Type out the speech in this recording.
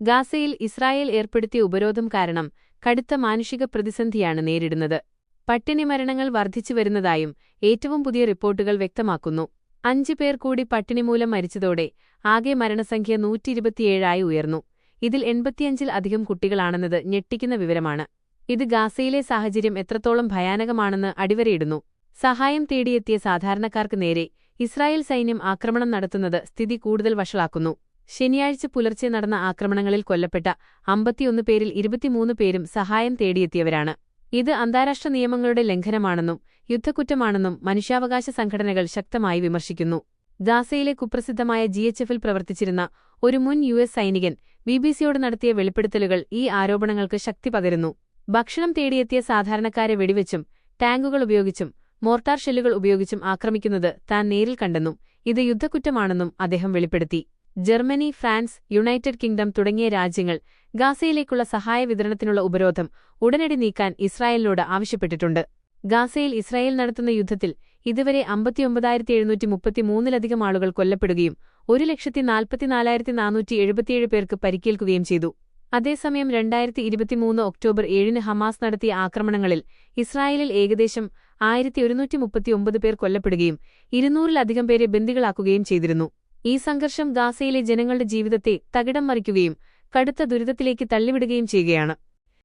ഗാസയിൽ ഇസ്രായേൽ ഏർപ്പെടുത്തിയ ഉപരോധം കാരണം കടുത്ത മാനുഷിക പ്രതിസന്ധിയാണ് നേരിടുന്നത്. പട്ടിണി മരണങ്ങൾ വർദ്ധിച്ചു വരുന്നതായും ഏറ്റവും പുതിയ റിപ്പോർട്ടുകൾ വ്യക്തമാക്കുന്നു. അഞ്ചു പേർ കൂടി പട്ടിണി മൂലം മരിച്ചതോടെ ആകെ മരണസംഖ്യ നൂറ്റിയിരുപത്തിയേഴായി ഉയർന്നു. ഇതിൽ എൺപത്തിയഞ്ചിൽ അധികം കുട്ടികളാണെന്നത് ഞെട്ടിക്കുന്ന വിവരമാണ്. ഇത് ഗാസയിലെ സാഹചര്യം എത്രത്തോളം ഭയാനകമാണെന്ന് അടിവരയിടുന്നു. സഹായം തേടിയെത്തിയ സാധാരണക്കാർക്ക് നേരെ ഇസ്രായേൽ സൈന്യം ആക്രമണം നടത്തുന്നത് സ്ഥിതി കൂടുതൽ വഷളാക്കുന്നു. ശനിയാഴ്ച പുലർച്ചെ നടന്ന ആക്രമണങ്ങളിൽ കൊല്ലപ്പെട്ട അമ്പത്തിയൊന്ന് പേരിൽ ഇരുപത്തിമൂന്ന് പേരും സഹായം തേടിയെത്തിയവരാണ്. ഇത് അന്താരാഷ്ട്ര നിയമങ്ങളുടെ ലംഘനമാണെന്നും യുദ്ധക്കുറ്റമാണെന്നും മനുഷ്യാവകാശ സംഘടനകൾ ശക്തമായി വിമർശിക്കുന്നു. ഗാസയിലെ കുപ്രസിദ്ധമായ ജിഎച്ച്എഫിൽ പ്രവർത്തിച്ചിരുന്ന ഒരു മുൻ യു എസ് സൈനികൻ ബിബിസിയോട് നടത്തിയ വെളിപ്പെടുത്തലുകൾ ഈ ആരോപണങ്ങൾക്ക് ശക്തി പകരുന്നു. ഭക്ഷണം തേടിയെത്തിയ സാധാരണക്കാരെ വെടിവെച്ചും ടാങ്കുകൾ ഉപയോഗിച്ചും മോർട്ടാർ ഷെല്ലുകൾ ഉപയോഗിച്ചും ആക്രമിക്കുന്നത് താൻ നേരിൽ കണ്ടെന്നും ഇത് യുദ്ധക്കുറ്റമാണെന്നും അദ്ദേഹം വെളിപ്പെടുത്തി. ജർമ്മനി ഫ്രാൻസ് യുണൈറ്റഡ് കിങ്ഡം തുടങ്ങിയ രാജ്യങ്ങൾ ഗാസയിലേക്കുള്ള സഹായ വിതരണത്തിനുള്ള ഉപരോധം ഉടനടി നീക്കാൻ ഇസ്രായേലിനോട് ആവശ്യപ്പെട്ടിട്ടുണ്ട്. ഗാസയിൽ ഇസ്രായേൽ നടത്തുന്ന യുദ്ധത്തിൽ ഇതുവരെ അമ്പത്തിയൊമ്പതായിരത്തി എഴുന്നൂറ്റി മുപ്പത്തിമൂന്നിലധികം ആളുകൾ കൊല്ലപ്പെടുകയും ഒരു ലക്ഷത്തി നാൽപ്പത്തിനാലായിരത്തി നാനൂറ്റി എഴുപത്തിയേഴ് പേർക്ക് പരിക്കേൽക്കുകയും ചെയ്തു. അതേസമയം രണ്ടായിരത്തി ഇരുപത്തിമൂന്ന് ഒക്ടോബർ ഏഴിന് ഹമാസ് നടത്തിയ ആക്രമണങ്ങളിൽ ഇസ്രായേലിൽ ഏകദേശം ആയിരത്തി ഒരുന്നൂറ്റി മുപ്പത്തിയൊമ്പത് പേർ കൊല്ലപ്പെടുകയും ഇരുന്നൂറിലധികം പേരെ ബന്ദികളാക്കുകയും ചെയ്തിരുന്നു. ഈ സംഘർഷം ഗാസയിലെ ജനങ്ങളുടെ ജീവിതത്തെ തകിടം മറിക്കുകയും കടുത്ത ദുരിതത്തിലേക്ക് തള്ളിവിടുകയും ചെയ്യുകയാണ്